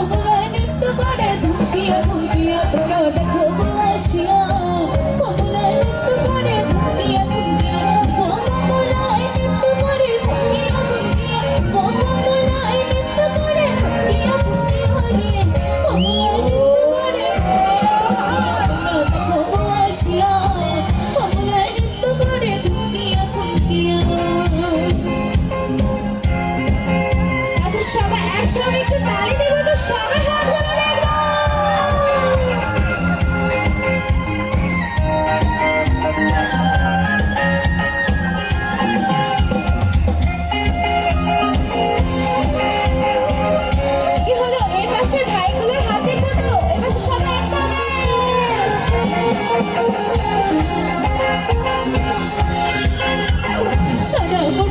Oh,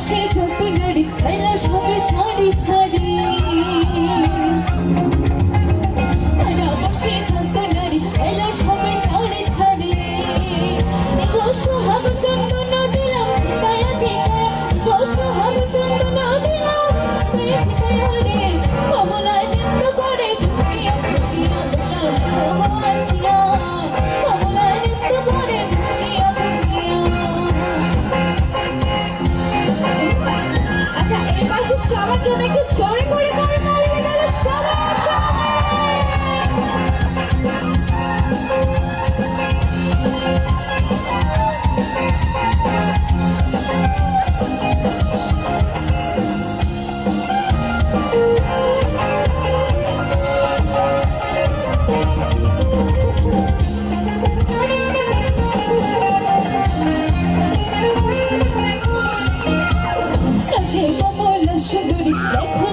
আকাশে যত নারী বেলা সবে সারি সারি। আর আকাশে যত নারী বেলা সবে সারি সারি। গো সোহাগ চন্দন, দিলাম ঠিকায়া ঠিকায়া গো সোহাগ চন্দন, দিলাম ঠিকায়া ঠিকায়া রে। কমলায় নৃত্য করে ঘুরিয়া ঘুরিয়া দিলাম No.